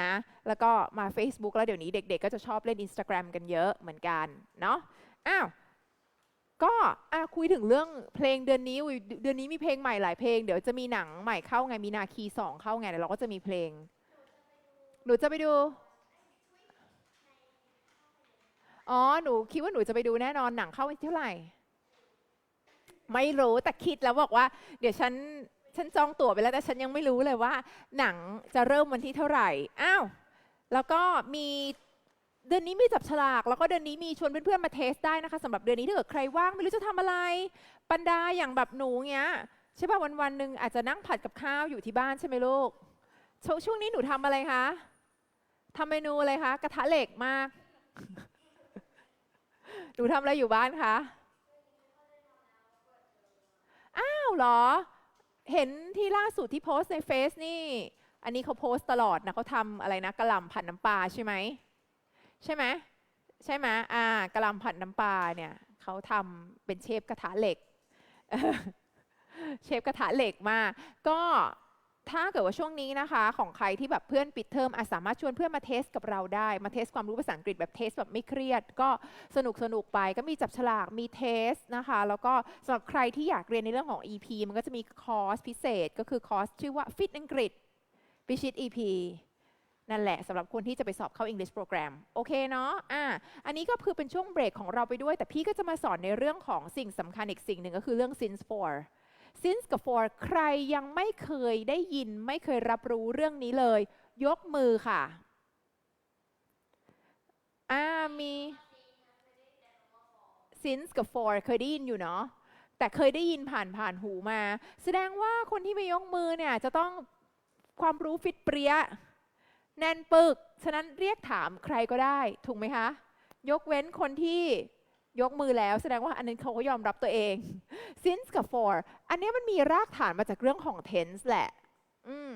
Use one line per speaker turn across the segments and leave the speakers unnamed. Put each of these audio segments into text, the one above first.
นะ แล้วก็มา Facebook แล้วเดี๋ยวนี้เด็ก ๆ ก็จะชอบเล่น Instagram กันเยอะเหมือนกันเนาะ อ้าวก็อะคุยถึงเรื่องเพลงเดือนนี้อุ๊ยเดือนนี้มีเพลงใหม่หลายเพลง เดี๋ยวจะมีหนังใหม่เข้าไงมีนาคีสองเข้าไงเดี๋ยวเราก็จะมีเพลง หนูจะไปดู อ๋อหนูคิดว่าหนูจะไปดูแน่นอนหนังเข้าวันที่เท่าไหร่ ไม่รู้แต่คิดแล้วบอกว่า เดี๋ยวฉัน ฉันจองตั๋วไปแล้วแต่ฉันยังไม่รู้เลยว่า หนังจะเริ่มวันที่เท่าไหร่อ้าวแล้วก็มีเดือนนี้มีจับฉลาก แล้วก็เดือนนี้มีชวนเพื่อนๆมาเทสได้นะคะสำหรับเดือนนี้ถ้าเกิดใครว่างไม่รู้จะทำอะไรบรรดาอย่างแบบหนูเงี้ยใช่ป่ะวันวันๆหนึ่งอาจจะนั่งผัดกับข้าวอยู่ที่บ้านใช่ไหมลูกชช่วงนี้หนูทำอะไรคะทำเมนูอะไรคะกระทะเหล็กมาก หนูทำอะไรอยู่บ้านคะอ้าวเหรอ เห็นที่ล่าสุดที่โพสต์ในเฟซนี่ อันนี้เขาโพสต์ตลอดนะเขาทำอะไรนะกระหล่ำผัดน้ำปลาใช่ไหมใช่ไหมใช่ไหมอ่ากระหล่ำผัดน้ำปลาเนี่ยเขาทำเป็นเชฟกระทะเหล็ก เชฟกระทะเหล็กมากก็ ถ้าเกิดว่าช่วงนี้นะคะ ของใครที่แบบเพื่อนปิดเทอมอาจสามารถชวนเพื่อนมาเทสกับเราได้มาเทสความรู้ภาษาอังกฤษแบบเทสแบบไม่เครียด ก็สนุกสนุกไปก็มีจับฉลากมีเทสนะคะ แล้วก็สำหรับใครที่อยากเรียนในเรื่องของ EP มันก็จะมีคอร์สพิเศษ ก็คือคอร์สชื่อว่า Fit อังกฤษพิชิต EP นั่นแหละสำหรับคนที่จะไปสอบเข้า English Program โอเคเนาะอะอันนี้ก็คือเป็นช่วงเบรกของเราไปด้วย แต่พี่ก็จะมาสอนในเรื่องของสิ่งสำคัญอีกสิ่งหนึ่งก็คือเรื่อง since for since กับ for ใครยังไม่เคยได้ยินไม่เคยรับรู้เรื่องนี้เลย ยกมือค่ะอ่ามี since กับ for เคยได้ยินอยู่เนาะแต่เคยได้ยินผ่านผ่านหูมา แสดงว่าคนที่ไม่ยกมือเนี่ยจะต้องความรู้ฟิตเปรี้ยแน่นปึก ฉะนั้นเรียกถามใครก็ได้ ถูกไหมคะ ยกเว้นคนที่ ยกมือแล้วแสดงว่าอันนั้นเขาก็ยอมรับตัวเอง since กับ for อันนี้มันมีรากฐานมาจากเรื่องของ tense แหละ อืม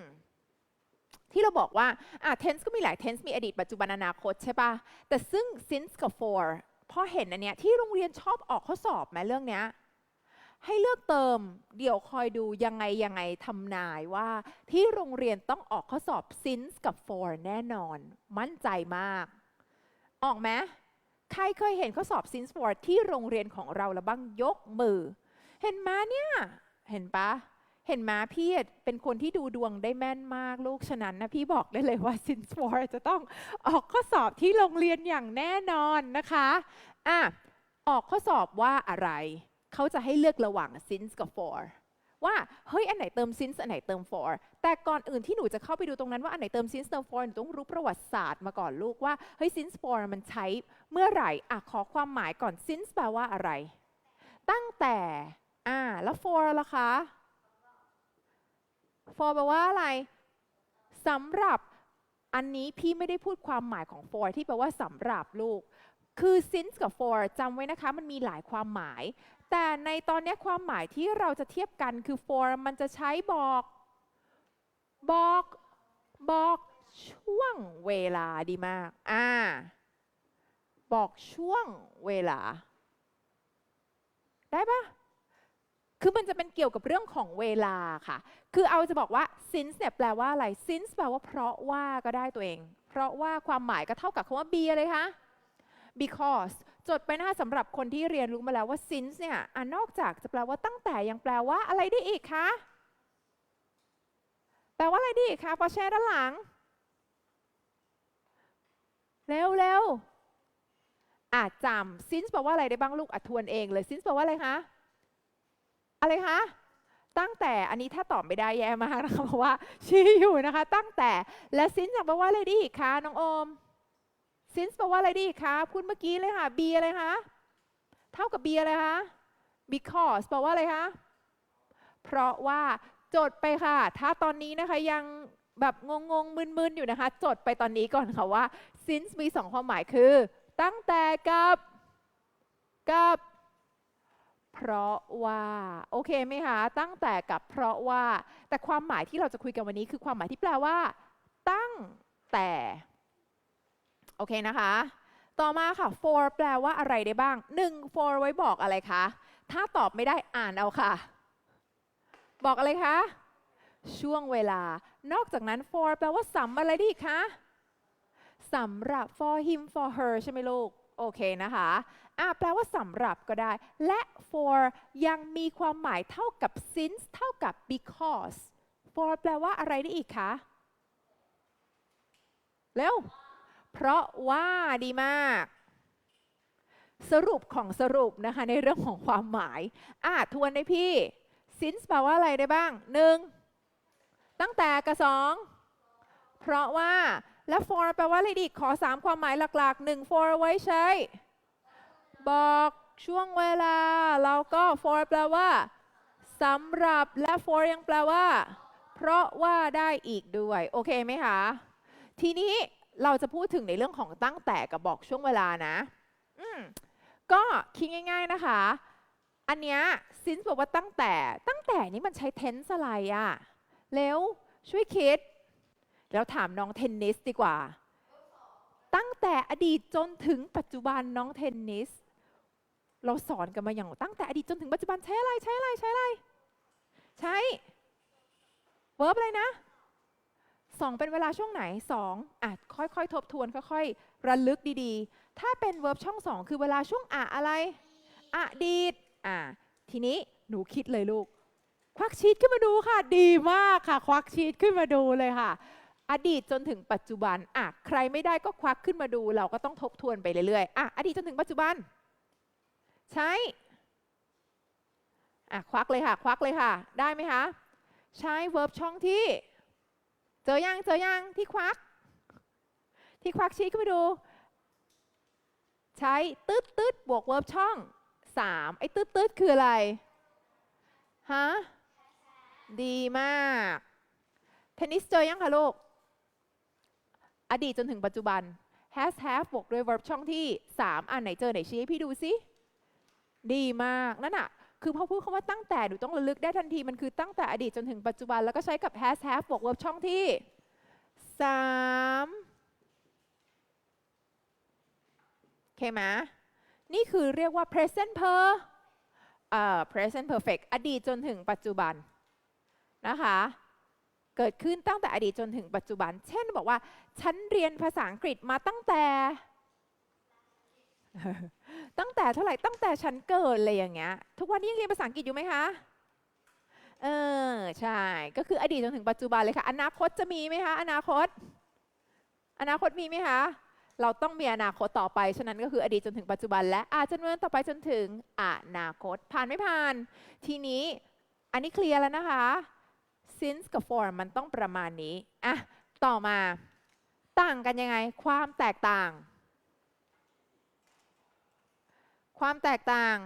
ที่เราบอกว่าอะ tense ก็มีหลาย tense มีอดีตปัจจุบันอนาคตใช่ปะแต่ซึ่ง since กับ for พอเห็นอันเนี้ยที่โรงเรียนชอบออกข้อสอบไหมเรื่องเนี้ยให้เลือกเติมเดี๋ยวคอยดูยังไงยังไงทำนายว่า ที่โรงเรียนต้องออกข้อสอบ since กับ for แน่นอน มั่นใจมาก ออกไหม ใครเคยเห็นข้อสอบ since for ที่โรงเรียนของเราแล้วบ้างยกมือ เห็นไหมเนี่ย เห็นปะเห็นไหมพี่เป็นคนที่ดูดวงได้แม่นมากลูกฉะนั้นนะพี่บอกได้เลยว่า since for จะต้องออกข้อสอบที่โรงเรียนอย่างแน่นอนนะคะอะออกข้อสอบว่าอะไร เขาจะให้เลือกระหว่าง since กับ for ว่าเฮ้ยอันไหนเติม since อันไหนเติม for แต่ก่อนอื่นที่หนูจะเข้าไปดูตรงนั้นว่าอันไหนเติม since เติม for หนูต้องรู้ประวัติศาสตร์มาก่อนลูกว่าเฮ้ย since for มันใช้เมื่อไหร่อะขอความหมายก่อน since แปลว่าอะไร ตั้งแต่อ่าแล้ว for ล่ะคะ for แปลว่าอะไรสำหรับอันนี้พี่ไม่ได้พูดความหมายของ for ที่แปลว่าสำหรับลูก คือ since กับ for จำไว้นะคะมันมีหลายความหมาย แต่ในตอนนี้ความหมายที่เราจะเทียบกันคือ for มันจะใช้บอก บอกบอกช่วงเวลาดีมากอ่าบอกช่วงเวลา ได้ปะคือมันจะเป็นเกี่ยวกับเรื่องของเวลาค่ะ คือเอาจะบอกว่า since เนี่ยแปลว่าอะไร since แปลว่าเพราะว่าก็ได้ตัวเอง เพราะว่าความหมายก็เท่ากับคำว่า be อะไรคะ because จดไปนะคะสำหรับคนที่เรียนรู้มาแล้วว่า since เนี่ยอนอกจากจะแปลว่าตั้งแต่ยังแปลว่าอะไรได้อีกคะ แปลว่าอะไรได้อีกคะพอแชร์ด้านหลัง เร็วเร็วอะจำ since แปลว่าอะไรได้บ้างลูกอทวนเองเลย since แปลว่าอะไรคะ อะไรคะตั้งแต่อันนี้ถ้าตอบไม่ได้แย่มากนะคะเพราะว่าชี้อยู่นะคะ ตั้งแต่และ since แปลว่าอะไรด้อีกคะน้องโอม since แปลว่าอะไรได้อีกคะพูดเมื่อกี้เลยค่ะ be อะไรคะ เท่ากับ be อะไรคะ because แปลว่าอะไรคะ เพราะว่าจดไปค่ะ ถ้าตอนนี้นะคะยังแบบงงๆมึนๆ อยู่นะคะ จดไปตอนนี้ก่อนค่ะว่า since มีสองความหมายคือ ตั้งแต่กับกับ เพราะว่า โอเคไหมคะตั้งแต่กับเพราะว่า แต่ความหมายที่เราจะคุยกันวันนี้คือความหมายที่แปลว่า ตั้งแต่ โอเคนะคะ ต่อมาค่ะ for แปลว่าอะไรได้บ้าง 1 for ไว้บอกอะไรคะ ถ้าตอบไม่ได้อ่านเอาค่ะ บอกอะไรคะ ช่วงเวลา นอกจากนั้น for แปลว่าสำอะไรดีคะสำหรับ for him for her ใช่ไหมลูก โอเคนะคะอะแปลว่าสำหรับก็ได้ และ for ยังมีความหมายเท่ากับ since เท่ากับ because for แปลว่าอะไรได้อีกคะ เร็ว เพราะว่าดีมาก สรุปของสรุปนะคะ ในเรื่องของความหมาย อะทวนได้พี่ since แปลว่าอะไรได้บ้างหนึ่งตั้งแต่กับสองเพราะว่าและ for แปลว่าอะไรดีขอ 3 ความหมายหลักๆ1 for ไว้ใช้ บอกช่วงเวลาเราก็ for แปลว่าสำหรับและ for ยังแปลว่า เพราะว่าได้อีกด้วย โอเคไหมคะ ทีนี้ เราจะพูดถึงในเรื่องของตั้งแต่กับบอกช่วงเวลานะ อืมก็คิดง่าย ๆนะคะ อันเนี้ย since บอกว่าตั้งแต่ ตั้งแต่นี้มันใช้ tense อะไรอะแล้วช่วยคิด แล้วถามน้องเทนนิสดีกว่า ตั้งแต่อดีตจนถึงปัจจุบันน้องเทนนิส เราสอนกันมาอย่างตั้งแต่อดีตจนถึงปัจจุบันใช้อะไรใช้อะไรใช้อะไร ใช้เวิร์บอะไรนะ สองเป็นเวลาช่วงไหนสองอะค่อยๆ ทบทวนค่อยๆ ระลึกดีๆ ถ้าเป็นเวิร์บช่องสองคือเวลาช่วงอะอะไรอดีตอะทีนี้หนูคิดเลยลูก ควักชีตขึ้นมาดูค่ะ ดีมากค่ะ ควักชีตขึ้นมาดูเลยค่ะ อดีตจนถึงปัจจุบันอะใครไม่ได้ก็ควักขึ้นมาดู เราก็ต้องทบทวนไปเรื่อยๆอะอดีตจนถึงปัจจุบัน ใช้อะควักเลยค่ะ ควักเลยค่ะ ได้ไหมคะ ใช้ verb ช่องที่ เจอยังเจอยังที่ควัก ที่ควักชี้ขึ้นมาดู ใช้ตืดตืดบวก verb ช่องสามไอ้ตืดตืดคืออะไรฮะดีมากเทนนิสเจอยังคะลูก อดีตจนถึงปัจจุบัน has have บวกด้วย verb ช่องที่ 3อันไหนเจอไหนชี้ให้พี่ดูสิ ดีมาก นั่นอะ คือพอพูดคำว่าตั้งแต่หนูต้องระลึกได้ทันที มันคือตั้งแต่อดีตจนถึงปัจจุบัน แล้วก็ใช้กับ has have บวก verb ช่องที่3โอเคไหมนี่คือเรียกว่า present per เอ่อ present perfect อดีตจนถึงปัจจุบันนะคะ เกิดขึ้นตั้งแต่อดีตจนถึงปัจจุบัน เช่นบอกว่า ฉันเรียนภาษาอังกฤษมาตั้งแต่ ตั้งแต่เท่าไหร่ตั้งแต่ฉันเกิดเลยอย่างเงี้ย ทุกวันนี้ยังเรียนภาษาอังกฤษอยู่ไหมคะ เออ ใช่ ก็คืออดีตจนถึงปัจจุบันเลยค่ะ อนาคตจะมีไหมคะ อนาคต อนาคตมีไหมคะ เราต้องมีอนาคตต่อไป ฉะนั้นก็คืออดีตจนถึงปัจจุบัน และอาจจะเนินต่อไปจนถึงอนาคต ผ่านไม่ผ่าน ทีนี้ อันนี้เคลียร์แล้วนะคะ since กับ for มันต้องประมาณนี้ อะ ต่อมา ต่างกันยังไง ความแตกต่าง ความแตกต่าง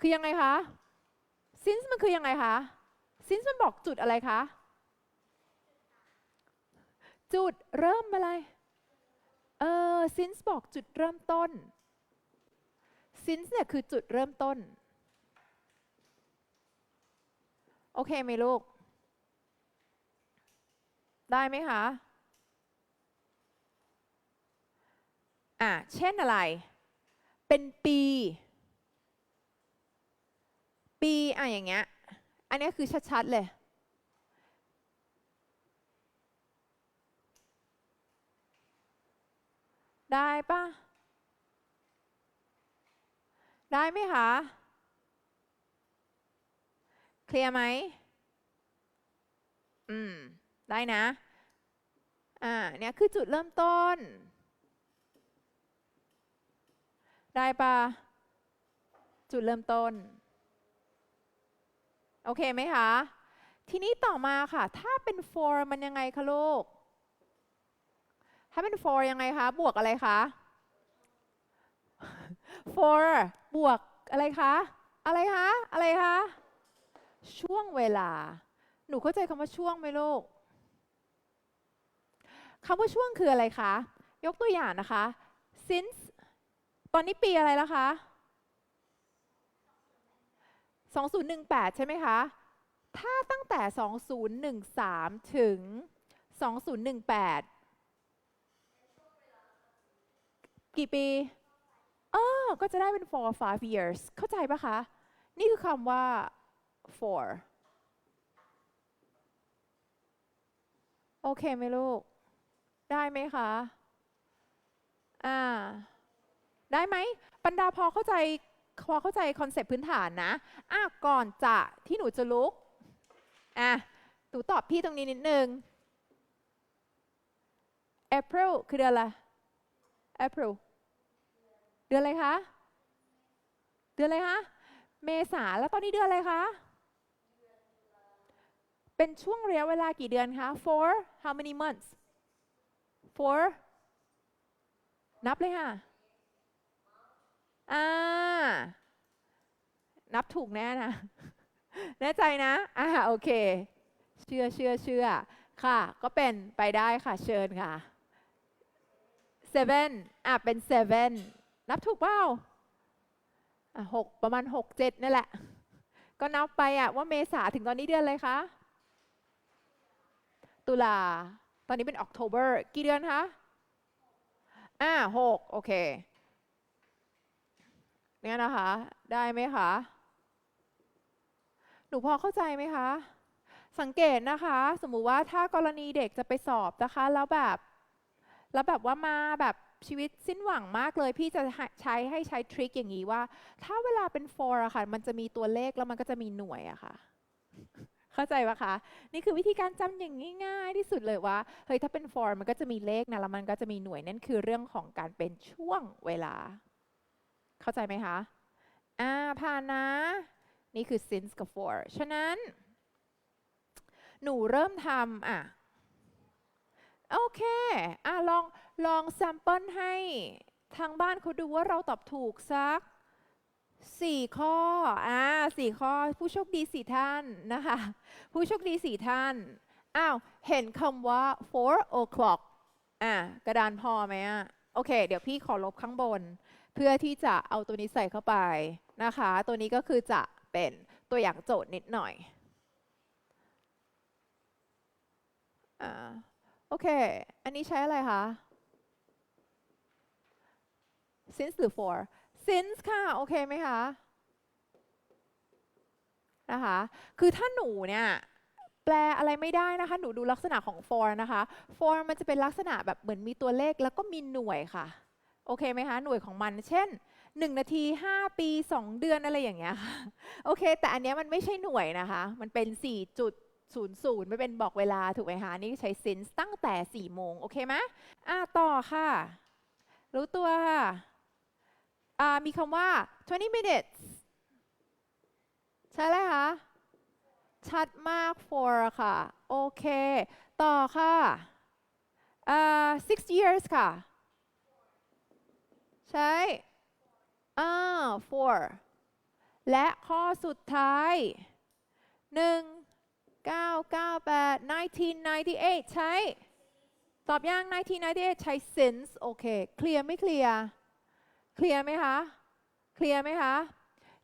คือยังไงคะ since มันคือยังไงคะ since มันบอกจุดอะไรคะ จุดเริ่มอะไร เออ since บอกจุดเริ่มต้น since เนี่ยคือจุดเริ่มต้น โอเคไหมลูก ได้ไหมคะ อะ เช่นอะไร เป็นปี ปีอะอย่างเงี้ย อันนี้คือชัดๆเลย ได้ปะได้ไหมคะ เคลียร์ไหม อืม ได้นะ อ่า เนี่ยคือจุดเริ่มต้น ได้ปะจุดเริ่มต้น โอเคไหมคะ ทีนี้ต่อมาค่ะ ถ้าเป็น for มันยังไงคะลูก ถ้าเป็น for ยังไงคะ บวกอะไรคะ for บวกอะไรคะ อะไรคะ อะไรคะ ช่วงเวลา หนูเข้าใจคำว่าช่วงไหมลูกคำว่าช่วงคืออะไรคะ ยกตัวอย่างนะคะ since ตอนนี้ปีอะไรแล้วคะ2018 ใช่ไหมคะ ถ้าตั้งแต่ 2013 ถึง 2018 กี่ปีเออก็จะได้เป็น for five years เข้าใจปะคะ นี่คือคำว่า for โอเคไหมลูก ได้ไหมคะ อ่า ได้ไหมปันดาพอเข้าใจพอเข้าใจคอนเซปต์พื้นฐานนะอะก่อนจะที่หนูจะลุกอะหนูตอบพี่ตรงนี้นิดนึง April คือเดือนอะไร April เดือนอะไรคะ เดือนอะไรคะ เมษาแล้วตอนนี้เดือนอะไรคะ เป็นช่วงระยะเวลากี่เดือนคะ for how many months for นับเลยค่ะ อ่า นับถูกแน่นะ แน่ใจนะอ่าโอเค เชื่อเชื่อเชื่อค่ะ ก็เป็นไปได้ค่ะ เชิญค่ะ seven อะ เป็น seven นับถูกเปล่าอะหกประมาณหกเจ็ดนี่แหละ ก็นับไปอะว่าเมษาถึงตอนนี้เดือนอะไรคะ ตุลา ตอนนี้เป็น October กี่เดือนคะ อ่าหกโอเค เนี่ยนะคะ ได้ไหมคะ หนูพอเข้าใจไหมคะ สังเกตนะคะ สมมุติว่าถ้ากรณีเด็กจะไปสอบนะคะ แล้วแบบ แล้วแบบว่ามาแบบชีวิตสิ้นหวังมากเลย พี่จะใช้ให้ใช้ทริคอย่างนี้ว่า ถ้าเวลาเป็น for อะค่ะ มันจะมีตัวเลขแล้วมันก็จะมีหน่วยอะค่ะ เข้าใจปะคะ นี่คือวิธีการจำอย่างง่าย ๆ ที่สุดเลยว่า เฮ้ย ถ้าเป็น for มันก็จะมีเลขนะ แล้วมันก็จะมีหน่วย นั่นคือเรื่องของการเป็นช่วงเวลา เข้าใจไหมคะอ่าผ่านนะ นี่คือ since กับ for ฉะนั้น หนูเริ่มทำอะโอเคอะลองลองแซมเปิลให้ทางบ้านเขาดูว่าเราตอบถูกสักสี่ข้อ อ่าสี่ข้อ ผู้โชคดีสี่ท่านนะคะ ผู้โชคดีสี่ท่าน อ้าว เห็นคำว่า four o'clock อะกระดานพอไหมอะ โอเค เดี๋ยวพี่ขอลบข้างบน พื่อที่จะเอาตัวนี้ใส่เข้าไปนะคะ ตัวนี้ก็คือจะเป็นตัวอย่างโจทย์นิดหน่อยอ่าโอเค อันนี้ใช้อะไรคะ since หรือ for since ค่ะ โอเคไหมคะ นะคะ คือถ้าหนูเนี่ย แปลอะไรไม่ได้นะคะ หนูดูลักษณะของ for นะคะ for มันจะเป็นลักษณะแบบเหมือนมีตัวเลขแล้วก็มีหน่วยค่ะ โอเคไหมคะหน่วยของมัน เช่น 1 นาที 5 ปี 2 เดือนอะไรอย่างเงี้ยค่ะโอเค แต่อันเนี้ยมันไม่ใช่หน่วยนะคะ มันเป็น 4 จุด00ไม่เป็นบอกเวลาถูกไหมคะนี่ใช้ since ตั้งแต่4โมงโอเคไหมอะต่อค่ะ รู้ตัวค่ะอ่ามีคำว่า 20 minutes ใช่เลยคะชัดมาก for ค่ะ โอเค ต่อค่ะอ่า six years ค่ะ ใช่อ่า for และข้อสุดท้าย 1 9 9 8 1998 ใช้ ตอบยัง1998 ใช้ since โอเค เคลียร์ไม่เคลียร์ เคลียร์ไหมคะ เคลียร์ไหมคะ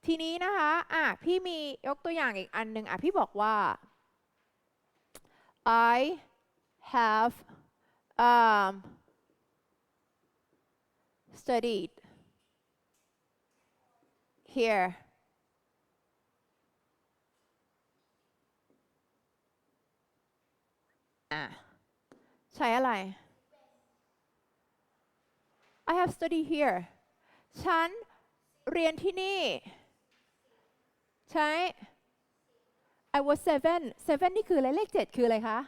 ทีนี้นะคะ อะ พี่มียกตัวอย่างอีกอันหนึ่งอะ พี่บอกว่า I have um, studied here อะใช้อะไร I have studied here ฉันเรียนที่นี่ ใช้ I was seven seven นี่คืออะไร เลขเจ็ดคืออะไรคะ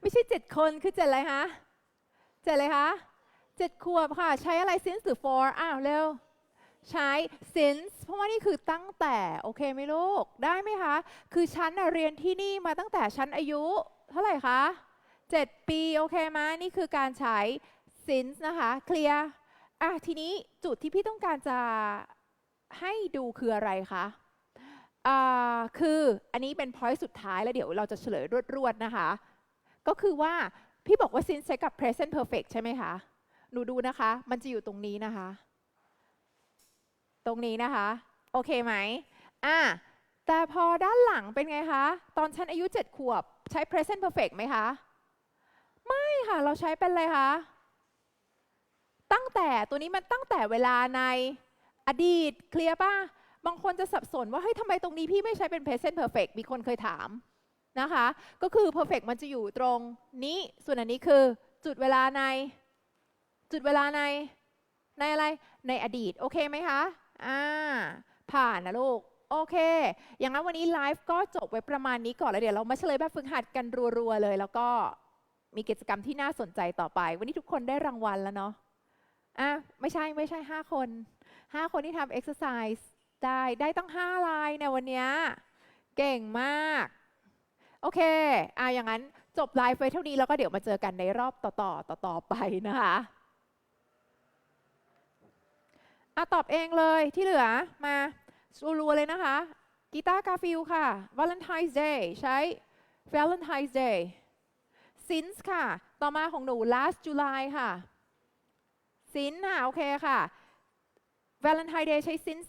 ไม่ใช่เจ็ดคน คือเจ็ดอะไรคะ เจ็ดอะไรคะ เจ็ดขวบค่ะ ใช้อะไร since หรือ for อ้าวเร็ว ใช้ since เพราะว่านี่คือตั้งแต่ โอเคไหมลูก ได้ไหมคะ คือฉันเรียนที่นี่มาตั้งแต่ฉันอายุ เท่าไหร่คะ 7 ปี โอเคไหมนี่คือการใช้ since นะคะ เคลียร์อะทีนี้จุดที่พี่ต้องการจะให้ดูคืออะไรคะอ่าคืออันนี้เป็น point สุดท้ายแล้วเดี๋ยวเราจะเฉลยรวดๆนะคะ ก็คือว่าพี่บอกว่า since ใช้กับ present perfect ใช่ไหมคะ หนูดูนะคะ มันจะอยู่ตรงนี้นะคะ ตรงนี้นะคะ โอเคไหมอะแต่พอด้านหลังเป็นไงคะ ตอนฉันอายุ7ขวบ ใช้ present perfect ไหมคะ ไม่ค่ะ เราใช้เป็นอะไรคะ ตั้งแต่ตัวนี้มันตั้งแต่เวลาในอดีต เคลียร์ป่ะ บางคนจะสับสนว่า เฮ้ยทำไมตรงนี้พี่ไม่ใช้เป็น present perfect มีคนเคยถามนะคะ ก็คือ perfect มันจะอยู่ตรงนี้ ส่วนอันนี้คือจุดเวลาใน จุดเวลาใน ในอะไร ในอดีต โอเคไหมคะ อ่า ผ่านนะลูก โอเค อย่างนั้นวันนี้ไลฟ์ก็จบไว้ประมาณนี้ก่อนแล้วเดี๋ยวเรามาเฉลยแบบฝึกหัดกันรัวๆเลย แล้วก็มีกิจกรรมที่น่าสนใจต่อไป วันนี้ทุกคนได้รางวัลแล้วเนาะ อะ ไม่ใช่ไม่ใช่ 5 คน 5 คนที่ทำเอ็กซ์ไซส์ได้ ได้ตั้ง 5 ลายในวันนี้ เก่งมาก โอเค อะอย่างนั้นจบไลฟ์ไว้เท่านี้แล้วก็เดี๋ยวมาเจอกันในรอบต่อๆต่อๆไปนะคะ อะตอบเองเลยที่เหลือมารัวๆเลยนะคะกีตาร์กาฟิลค่ะ Valentine's Day ใช้ Valentine's Day since ค่ะ ต่อมาของหนู last July ค่ะ since ค่ะ โอเคค่ะ Valentine's Day ใช้ since